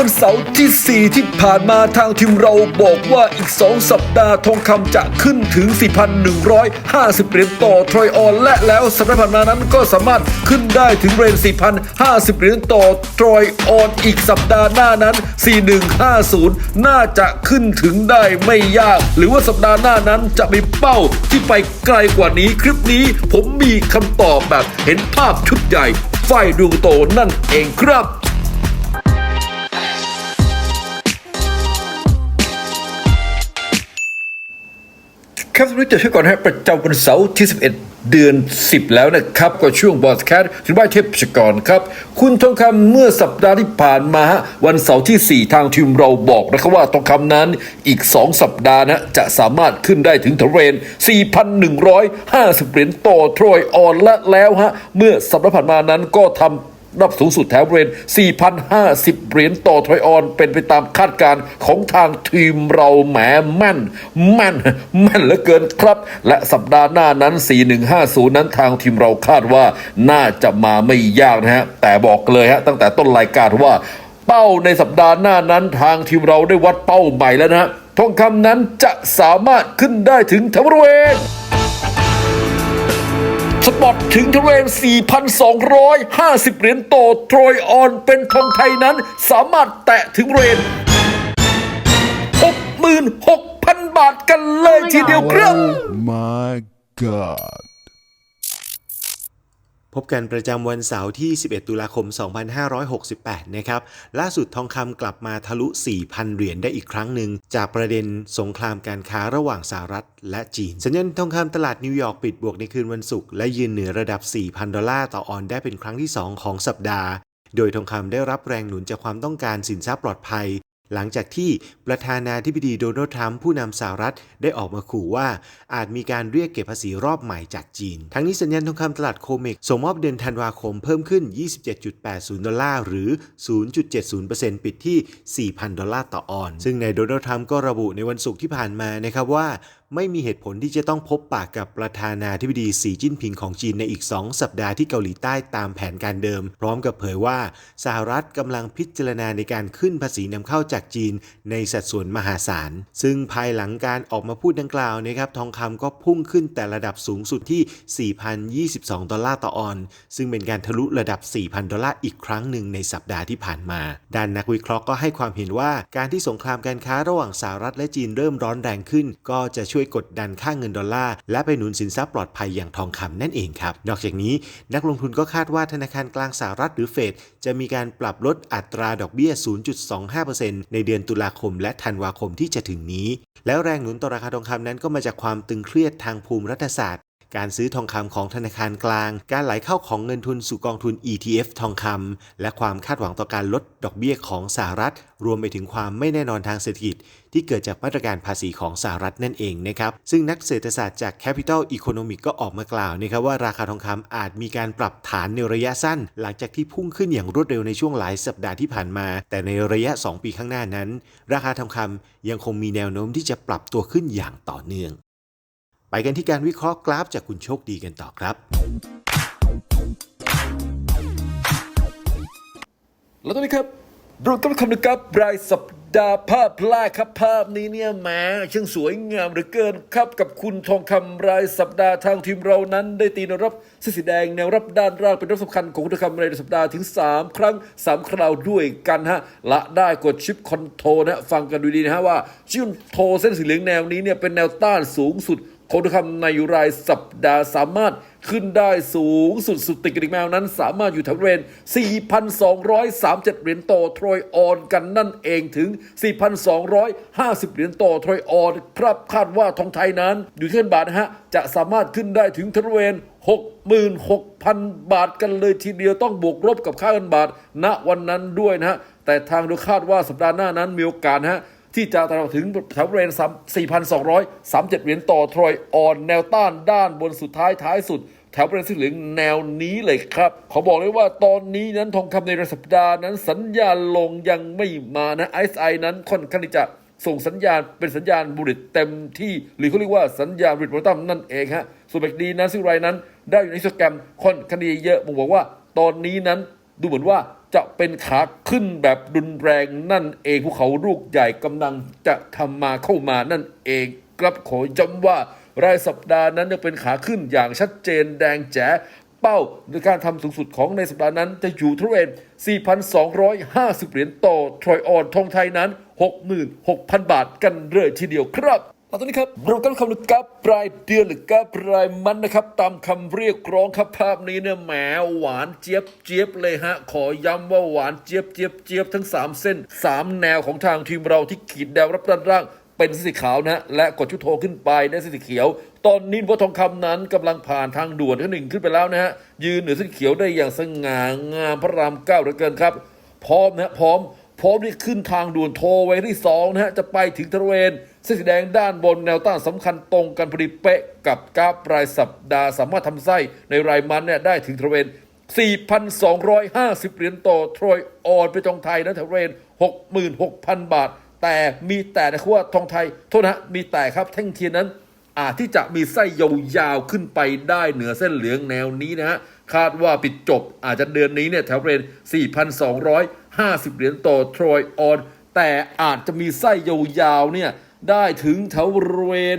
วันเสาร์ที่ 4 ที่ผ่านมาทางทีมเราบอกว่าอีก 2 สัปดาห์ทองคำจะขึ้นถึง 4,150 เหรียญต่อทรอยออน และแล้วสัปดาห์ผ่านมานั้นก็สามารถขึ้นได้ถึงเรน 4,050 เหรียญต่อทรอยออน อีกสัปดาห์หน้านั้น 4150 น่าจะขึ้นถึงได้ไม่ยาก หรือว่าสัปดาห์หน้านั้นจะมีเป้าที่ไปไกลกว่านี้คลิปนี้ผมมีคำตอบแบบเห็นภาพชุดใหญ่ไฟดวงโตนั่นเองครับ ครับสวัสดีเจอกันก่อนฮะประจำวันเสาร์ที่ 11 เดือน 10 แล้วนะครับก็ช่วงบอสแคทถึงบ้านเทพชกรครับ คุณทองคำเมื่อสัปดาห์ที่ผ่านมาฮะวันเสาร์ที่ 4 ทางทีมเราบอกนะครับว่าทองคำนั้นอีก 2 สัปดาห์นะจะสามารถขึ้นได้ถึงทะเรน 4,150 เหรียญต่อทรอยออนและแล้วฮะเมื่อสัปดาห์ผ่านมานั้นก็ทำ นับสูงสุดแถวบริเวณ 4,050 เหรียญต่อทรอยออน เป็นไปตามคาดการณ์ของทางทีมเราแหมแม่น แม่น แม่นเหลือเกินครับ และสัปดาห์หน้านั้น 4150 นั้นทางทีมเราคาดว่าน่าจะมาไม่ยากนะฮะ แต่บอกเลยฮะ ตั้งแต่ต้นรายการว่า เป้าในสัปดาห์หน้านั้นทางทีมเราได้วัดเป้าใหม่แล้วนะฮะทองคำนั้นจะสามารถขึ้นได้ถึงแถวบริเวณ สปอตถึงทะเลน4,250 เหรียญต่อโทรยออนเป็นทองไทยนั้น สามารถแตะถึงเรน66,000 บาทกันเลยทีเดียวครับ my god. พบกันประจำวันเสาร์ที่ 11 ตุลาคม 2568 นะครับ ล่าสุดทองคำกลับมาทะลุ 4,000 เหรียญได้อีกครั้งหนึ่ง จากประเด็นสงครามการค้าระหว่างสหรัฐและจีน สัญญาณทองคำตลาดนิวยอร์กปิดบวกในคืนวันศุกร์และยืนเหนือระดับ 4,000 ดอลลาร์ต่อออนได้เป็นครั้งที่ 2 ของสัปดาห์ โดยทองคำได้รับแรงหนุนจากความต้องการสินทรัพย์ปลอดภัย หลังจากที่ประธานาธิบดีโดนัลด์ทรัมป์ผู้นำสหรัฐได้ออกมาขู่ว่า อาจมีการเรียกเก็บภาษีรอบใหม่จากจีน ทั้งนี้สัญญาณทองคำตลาดโคเมกส่งมอบเดือนธันวาคมเพิ่มขึ้น 27.80 ดอลลาร์ หรือ 0.70%ปิดที่ 4,000 ดอลลาร์ต่อออน ซึ่งในโดนัลด์ทรัมป์ก็ระบุในวันศุกร์ที่ผ่านมานะครับว่า ไม่มีเหตุผลที่จะต้องพบปากกับประธานาธิบดีสีจิ้นผิงของจีนในอีก 2 สัปดาห์ที่เกาหลีใต้ตามแผนการเดิม พร้อมกับเผยว่า สหรัฐกำลังพิจารณาในการขึ้นภาษีนำเข้าจากจีนในสัดส่วนมหาศาล ซึ่งภายหลังการออกมาพูดดังกล่าวนะครับทองคำก็พุ่งขึ้นแต่ระดับสูงสุดที่ 4,022 ดอลลาร์ต่อออน ซึ่งเป็นการทะลุระดับ 4,000 ดอลลาร์อีกครั้งหนึ่งในสัปดาห์ที่ผ่านมาด้านนักวิเคราะห์ก็ให้ความเห็นว่าการที่สงครามการค้าระหว่างสหรัฐและจีนเริ่มร้อนแรงขึ้น ก็จะช่วยกดดันค่าเงินดอลลาร์และไปหนุนสินทรัพย์ปลอดภัยอย่างทองคำนั่นเองครับ นอกจากนี้นักลงทุนก็คาดว่าธนาคารกลางสหรัฐหรือเฟดจะมีการปรับลดอัตราดอกเบี้ย 0.25%ในเดือนตุลาคม และธันวาคมที่จะถึงนี้ แล้วแรงหนุนต่อราคาทองคำนั้นก็มาจากความตึงเครียดทางภูมิรัฐศาสตร์ การซื้อทองคำของธนาคารกลาง การไหลเข้าของเงินทุนสู่กองทุน ETF ทองคำและความคาดหวังต่อการลดดอกเบี้ยของสหรัฐ รวมไปถึงความไม่แน่นอนทางเศรษฐกิจ ที่เกิดจากมาตรการภาษีของสหรัฐนั่นเองนะครับซึ่งนักเศรษฐศาสตร์จาก Capital Economic ก็ออกมากล่าวนะครับว่าราคาทองคำอาจมีการปรับฐานในระยะสั้น หลังจากที่พุ่งขึ้นอย่างรวดเร็วในช่วงหลายสัปดาห์ที่ผ่านมา แต่ในระยะ 2 ปีข้างหน้านั้น ราคาทองคำยังคงมีแนวโน้มที่จะปรับตัวขึ้นอย่างต่อเนื่อง ไปกันที่การวิเคราะห์กราฟจากคุณโชคดีกันต่อครับ แล้วตอนนี้ครับเราต้องคำนึงกับรายสัปดาห์ภาพแรกครับภาพนี้เนี่ยแหมช่างสวยงามเหลือเกินครับกับคุณทองคำรายสัปดาห์ทางทีมเรานั้น ได้ตีแนวรับเส้นสีแดงแนวรับด้านล่างเป็นรับสำคัญของคุณทองคำในสัปดาห์ถึง 3 ครั้ง 3 คราวด้วยกันฮะละได้กดชิปคอนโทรนะฮะฟังกันดูดีนะฮะว่าชิปคอนโทรเส้นสีเหลืองแนวนี้เนี่ยเป็นแนวต้านสูงสุด คงทองคำในรายสัปดาห์สามารถขึ้นได้สูงสุดสุดติดกระดิ่งแมวนั้น สามารถอยู่แถวบริเวณ 4,237 เหรียญต่อทรอยออนกันนั่นเองถึง 4,250 เหรียญต่อทรอยออนครับคาดว่าทองไทยนั้น อยู่ที่เงินบาทนะฮะ จะสามารถขึ้นได้ถึงแถวบริเวณ66,000 บาทกันเลยทีเดียวต้องบวกลบกับค่าเงินบาท ณวันนั้นด้วยนะฮะ แต่ทางโดยคาดว่าสัปดาห์หน้านั้นมีโอกาสนะฮะ ที่จะตามถึงแถวบริเวณ4,237 เหรียญต่อทรอยออนแนวต้านด้านบนสุดท้ายท้ายสุด แถวบริเวณสีเหลืองแนวนี้เลยครับเขาบอกเลยว่าตอนนี้นั้นทองคำในรายสัปดาห์นั้นสัญญาณลงยังไม่มานะ ISI นั้นค่อนข้างที่จะส่งสัญญาณเป็นสัญญาณบุริตเต็มที่ หรือเขาเรียกว่าสัญญาณบุริตโมตัมนั่นเองฮะส่วนแบกดีนั้นซิงไรนั้น ได้อยู่ในสตแกรมค่อนข้างดีเยอะผมบอกว่า ตอนนี้นั้นดูเหมือนว่า จะเป็นขาขึ้นแบบรุนแรงนั่นเองภูเขาลูกใหญ่กำลังจะทำมาเข้ามานั่นเองครับขอย้ำว่ารายสัปดาห์นั้นยังเป็นขาขึ้นอย่างชัดเจนแดงแจ๋เป้าในการทำสูงสุดของในสัปดาห์นั้นจะอยู่ที่บริเวณ4,250 เหรียญต่อทรอยออนทองไทยนั้น 66,000 บาทกันเลยทีเดียวครับ เอาตอนนี้ครับเรากำลังคำนึงกับรายเดือนหรือกับรายมันนะครับ ตามคำเรียกร้องครับภาพนี้เนี่ยแหมหวานเจี๊ยบเจี๊ยบเลยฮะ ขอย้ำว่าหวานเจี๊ยบเจี๊ยบเจี๊ยบทั้ง 3 เส้น 3 แนวของทางทีมเราที่ขีดแนวรับด้านล่าง เป็นสีขาวนะ และกดชุดโทรขึ้นไปได้สีเขียว ตอนนี้วัดทองคำนั้นกำลังผ่านทางด่วนที่หนึ่งขึ้นไปแล้วนะฮะยืนเหนือสีเขียวได้อย่างสง่างามพระรามเก้าเหลือเกินครับ พร้อมนะฮะพร้อม พร้อมที่ขึ้นทางด่วนโทรไวที่สองนะฮะจะไปถึงทะเวนเส้นสีแดงด้านบนแนวต้านสำคัญตรงกันพอดีเป๊ะกับกราฟรายสัปดาห์สามารถทำไส้ในรายมันเนี่ยได้ถึงทะเวน 4,250 เหรียญต่อทรอยออนไปจองไทยนะทะเวน 66,000 บาท แต่มีแต่นะครับว่าทองไทยโทษนะฮะมีแต่ครับแท่งเทียนนั้น อาจที่จะมีไส้ยาวๆขึ้นไปได้เหนือเส้นเหลืองแนวนี้นะฮะคาดว่าปิดจบอาจจะเดือนนี้เนี่ยแถวเรน 50 เหรียญต่อทรอยออน แต่อาจจะมีไส้ยาวๆเนี่ยได้ถึงแถวบริเวณ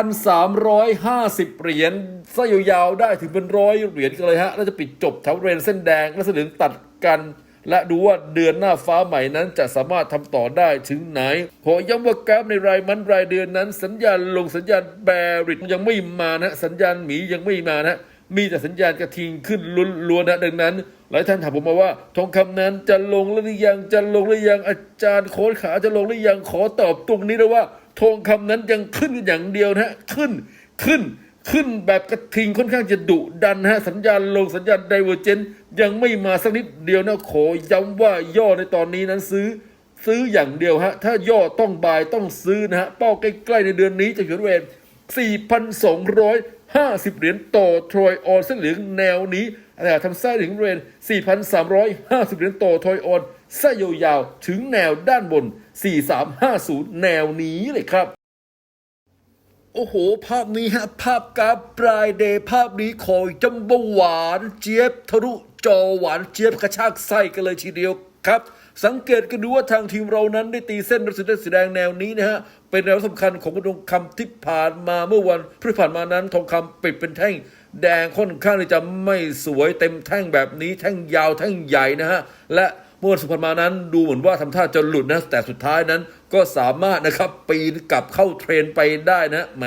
4,350 เหรียญไส้ยาวๆได้ถึงเป็นร้อยเหรียญกันเลยฮะ แล้วจะปิดจบแถวบริเรนเส้นแดงและเส้นเหลืองตัดกัน และดูว่าเดือนหน้าฟ้าใหม่นั้นจะสามารถทำต่อได้ถึงไหน ขอย้ำว่ากราฟในรายมันรายเดือนนั้น สัญญาณลงสัญญาณแบริดยังไม่มานะ สัญญาณหมียังไม่มานะ มีแต่สัญญาณกระทิงขึ้นล้วนๆนะดังนั้น หลายท่านถามผมมาว่า ทองคำนั้นจะลงหรือยังจะลงหรือยังอาจารย์โค้ดขาจะลงหรือยังขอตอบตรงนี้นะว่า ทองคำนั้นยังขึ้นอย่างเดียวนะฮะขึ้นขึ้นขึ้นแบบกระทิงค่อนข้างจะดุดันฮะสัญญาณลงสัญญาณไดเวอร์เจนยังไม่มาสักนิดเดียวนะขอย้ำว่าย่อในตอนนี้นั้นซื้อ ซื้ออย่างเดียวฮะ ถ้าย่อต้องบายต้องซื้อนะฮะ เป้าใกล้ ๆ ในเดือนนี้จะอยู่บริเวณ4,250 เหรียญต่อทรอยออนเส้นเหลืองแนวนี้ แต่ทำไส้ถึงบริเวณ 4,350 เหรียญต่อทอยออนไส้ยาวๆ ถึงแนวด้านบน 4350 แนวนี้เลยครับ โอ้โห ภาพนี้ฮะ ภาพกราฟปลายเดย์ภาพนี้ขอยจำบหวานเจี๊ยบทะลุจอหวานเจี๊ยบกระชากไส้กันเลยทีเดียวครับ สังเกตกันดูว่าทางทีมเรานั้นได้ตีเส้นรัศมีสีแดงแนวนี้นะฮะ เป็นแนวสำคัญของทองคำที่ผ่านมาเมื่อวันพฤหัสผ่านมานั้นทองคำปิดเป็นแท่ง แดงค่อนข้างที่จะไม่สวยเต็มแท่งแบบนี้แท่งยาวแท่งใหญ่นะฮะ และเมื่อสุพรรณมานั้นดูเหมือนว่าทำท่าจะหลุดนะ แต่สุดท้ายนั้นก็สามารถนะครับปีนกลับเข้าเทรนไปได้นะแหม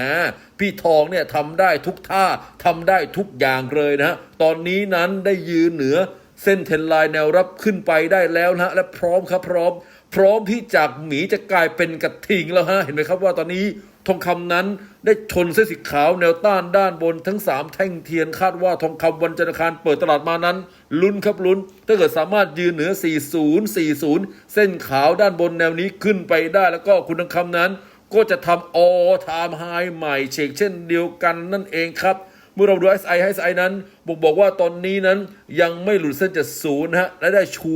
พี่ทองเนี่ยทำได้ทุกท่าทำได้ทุกอย่างเลยนะตอนนี้นั้นได้ยืนเหนือเส้นเทนไลน์แนวรับขึ้นไปได้แล้วนะฮะและพร้อมครับพร้อม พร้อมที่จากหมีจะกลายเป็นกระทิงแล้วฮะเห็นไหมครับว่าตอนนี้ ทองคำนั้นได้ชนเส้นสีขาวแนวต้านด้านบนทั้ง 3 แท่งเทียนคาดว่าทองคำวันจันทร์คารเปิดตลาดมานั้นลุ้นครับลุ้น ถ้าเกิดสามารถยืนเหนือ 40 40 เส้นขาวด้านบนแนวนี้ขึ้นไปได้ แล้วก็คุณทองคำนั้น ก็จะทำออทามไฮใหม่เชกเช่นเดียวกันนั่นเองครับเมื่อเราดู SI ให้ SI นั้นบอกบอกว่าตอนนี้นั้นยังไม่หลุดเส้นเจ็ดศูนย์นะฮะและได้ชู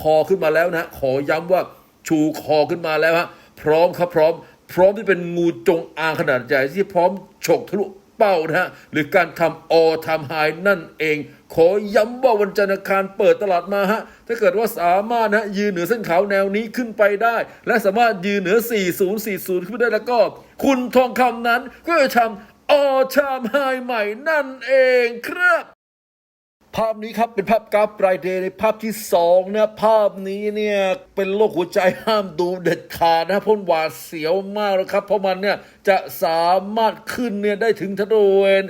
คอขึ้นมาแล้วนะฮะขอย้ำว่าชูคอขึ้นมาแล้วฮะพร้อมครับพร้อม พร้อมที่เป็นงูจงอางขนาดใหญ่ที่พร้อมฉกทะลุเป้านะฮะหรือการทำออทำไฮนั่นเอง ขอย้ำว่าวันจันทร์คารเปิดตลาดมาฮะถ้าเกิดว่าสามารถนะยืนเหนือเส้นขาวแนวนี้ขึ้นไปได้ และสามารถยืนเหนือ 4040 ขึ้นไปได้แล้วก็ คุณทองคำนั้นก็จะทำออชามไฮใหม่นั่นเองครับ ภาพนี้ครับเป็นภาพกราฟรายเดย์ในภาพที่สองนะภาพนี้เนี่ยเป็นโรคหัวใจห้ามดูเด็ดขาดนะพราะหวาดเสียวมากเลยครับ เพราะมันเนี่ยจะสามารถขึ้นเนี่ยได้ถึงทะเวน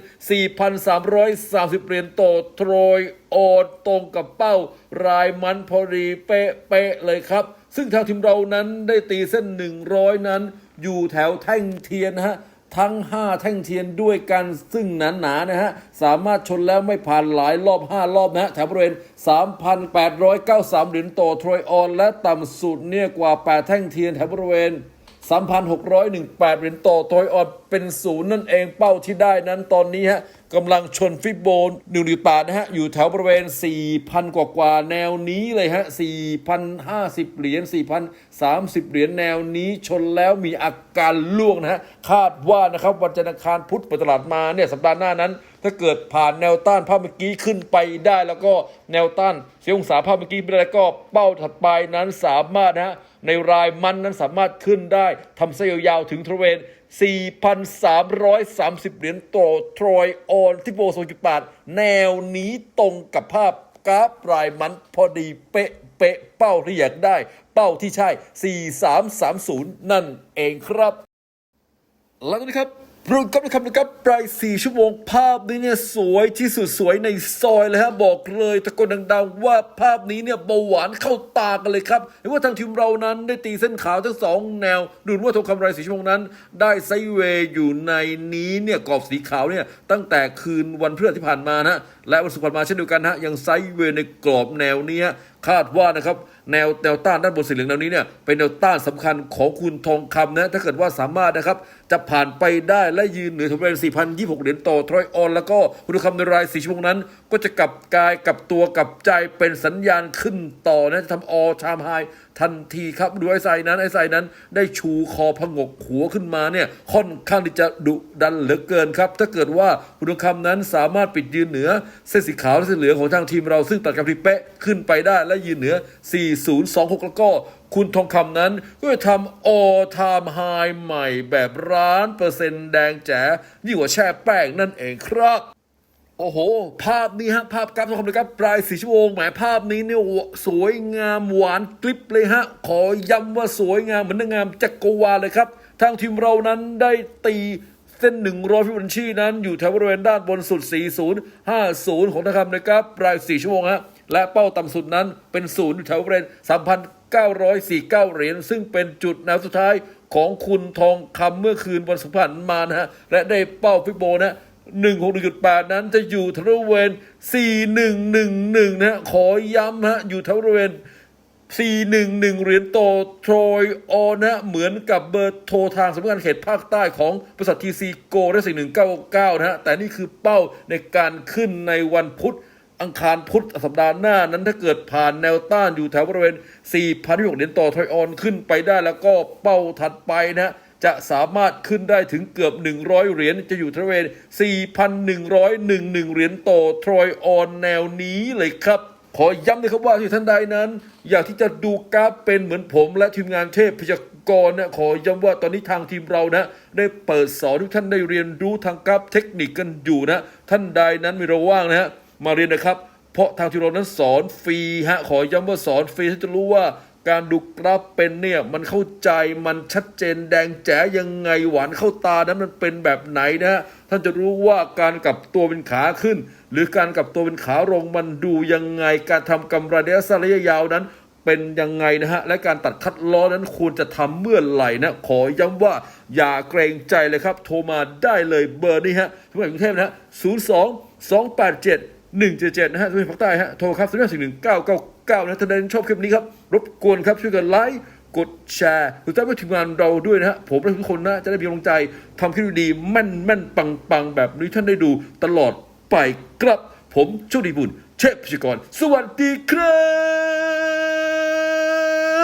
4,330เหรียญต่อโทรยออดตรงกับเป้ารายมันพอดีเป๊ะๆเลยครับ ซึ่งทางทีมเรานั้นได้ตีเส้น 100 นั้นอยู่แถวแท่งเทียนฮะ ทั้ง 5 แท่งเทียนด้วยกันซึ่งหนาๆนะฮะ สามารถชนแล้วไม่ผ่านหลายรอบ 5 รอบนะฮะแถวบริเวณ 3,893 เหรียญต่อทรอยออน และต่ำสุดเนี่ยกว่า 8 แท่งเทียนแถวบริเวณ 3,618 เหรียญต่อทรอยออนเป็นศูนย์นั่นเองเป้าที่ได้นั้นตอนนี้ฮะกำลังชนฟิโบนหนึ่งดีปานะฮะ อยู่แถวบริเวณ 4,000 กว่ากว่าแนวนี้เลยฮะ 4,050 เหรียญ 4,030 เหรียญแนวนี้ชนแล้วมีอาการล่วงนะฮะ คาดว่านะครับวันจันทร์อังคารพุธเปิดตลาดมาเนี่ย สัปดาห์หน้านั้น ถ้าเกิดผ่านแนวต้านภาพเมื่อกี้ขึ้นไปได้แล้วก็แนวต้านเสียงศาภาพเมื่อกี้ไม่ได้แล้วก็เป้าถัดไปนั้นสามารถนะฮะในรายมันนั้นสามารถขึ้นได้ทำเส้นยาวถึงทรเวน 4,330 เหรียญต่อทรอยออนที่โบ2.8แนวนี้ตรงกับภาพกราฟรายมันพอดีเป๊ะเป๊ะเป้าที่อยากได้ เป้าที่ใช่ 4330 นั่นเองครับ แล้วนะครับ รุงกับนะครับนะครับปลายสี่ชั่วโมงภาพนี้เนี่ยสวยที่สุดสวยในซอยเลยฮะบอกเลยตะโกนดังๆ ว่าภาพนี้เนี่ยเบาหวานเข้าตากันเลยครับเห็นว่าทางทีมเรานั้นได้ตีเส้นขาวทั้งสองแนว ดูนว่าทองคำรายสี่ชั่วโมงนั้น ได้ไซเวย์อยู่ในนี้เนี่ยกรอบสีขาวเนี่ยตั้งแต่คืนวันพฤหัสที่ผ่านมานะและวันศุกร์ผ่านมาเช่นเดียวกันนะยังไซเวย์ในกรอบแนวเนี้ย คาดว่านะครับแนวแนวต้านด้านบนสีเหลืองแนวนี้เนี่ยเป็นแนวต้านสำคัญของคุณทองคำนะถ้าเกิดว่าสามารถนะครับจะผ่านไปได้และยืนเหนือถุงบริเวณ4,026 เหรียญต่อทรอยออนแล้วก็คุณทองคำในราย4ชั่วโมงนั้น ก็จะกลับกายกลับตัวกลับใจเป็นสัญญาณขึ้นต่อนะจะทำออชามไฮ ทันทีครับดูไอ้ไซนั้นไอ้ไซนั้นได้ชูคอพงกหัวขึ้นมาเนี่ยค่อนข้างที่จะดุดันเหลือเกินครับ ถ้าเกิดว่าคุณทองคำนั้นสามารถปิดยืนเหนือเส้นสีขาวและเส้นเหลืองของทางทีมเราซึ่งตัดกับที่เป๊ะขึ้นไปได้และยืนเหนือ 4026 แล้วก็คุณทองคำนั้นก็จะทำ all time high ใหม่แบบร้านเปอร์เซ็นต์แดงแจ๋ยิ่งกว่าแช่แป้งนั่นเองครับ โอ้โห ภาพนี้ฮะ ภาพกราฟทองคำเลยครับปลายสีชั่วโมงแหมภาพนี้เนี่ยสวยงามหวานกลิบเลยฮะ ขอย้ำว่าสวยงามเหมือนนางงามจักกรวาลเลยครับ ทางทีมเรานั้นได้ตีเส้น 100ฟิบันชีนั้นอยู่แถวบริเวณด้านบนสุด 4050 ของทางคำนะครับปลาย 4 ชั่วโมงฮะ และเป้าต่ำสุดนั้นเป็นศูนย์อยู่แถวบริเวณ 3,949 เหรียญ ซึ่งเป็นจุดแนวสุดท้ายของคุณทองคำเมื่อคืนวันสุพรรณมานะฮะ และได้เป้าฟิโบนะ 161.8 นั้นจะอยู่แถวบริเวณ4111 นะฮะขอย้ำฮะอยู่แถวบริเวณ411 เหรียญต่อทรอยออนะ เหมือนกับเบอร์โทรทางสำนักงานเขตภาคใต้ของบริษัททีซีโกได้4199 นะฮะ แต่นี่คือเป้าในการขึ้นในวันพุธอังคารพุธสัปดาห์หน้านั้นถ้าเกิดผ่านแนวต้านอยู่แถวบริเวณ4,006เหรียญต่อทรอยออนขึ้นไปได้แล้วก็เป้าถัดไปนะฮะ จะสามารถขึ้นได้ถึงเกือบ 100 เหรียญจะอยู่ทะเวน4,101 เหรียญต่อทรอยออนแนวนี้เลยครับ ขอย้ำเลยครับว่าที่ท่านใดนั้น อยากที่จะดูกราฟเป็นเหมือนผมและทีมงานเทพพยากรนะขอย้ำว่าตอนนี้ทางทีมเรานะ ได้เปิดสอนทุกท่านได้เรียนรู้ทางกราฟเทคนิคกันอยู่นะ ท่านใดนั้นมีเราว่างนะฮะมาเรียนนะครับ เพราะทางทีมเรานั้นสอนฟรีฮะขอย้ำว่าสอนฟรีท่านจะรู้ว่า การดูกราฟเป็นเนี่ยมันเข้าใจมันชัดเจนแดงแจ๋ยังไงหวานเข้าตานั้นมันเป็นแบบไหนนะฮะท่านจะรู้ว่าการกลับตัวเป็นขาขึ้น หรือการกลับตัวเป็นขาลงมันดูยังไง การทำกำไรระยะสั้นระยะยาวนั้นเป็นยังไงนะฮะ และการตัดคัดล้อนั้นควรจะทำเมื่อไหร่นะ ขอย้ำว่าอย่าเกรงใจเลยครับ โทรมาได้เลยเบอร์นี้ฮะทุกคนกรุงเทพนะฮะ02 287 177นะฮะทุกคนภาคใต้ฮะ โทรครับ0 1 1 9 9 9นะถ้าได้ชอบคลิปนี้ครับ รบกวนครับช่วยกันไลค์กดแชร์หรือถ้าไม่ถึงงานเราด้วยนะฮะ ผมและทุกคนนะ จะได้มีกำลังใจทำคลิปดีๆแม่นแม่นปังปังแบบนี้ท่านได้ดูตลอดไปครับ ผมโชคดีบุญเชฟพิชกร สวัสดีครั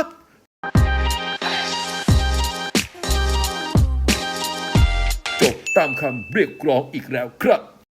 บจบตามคำเรียกร้องอีกแล้วครับ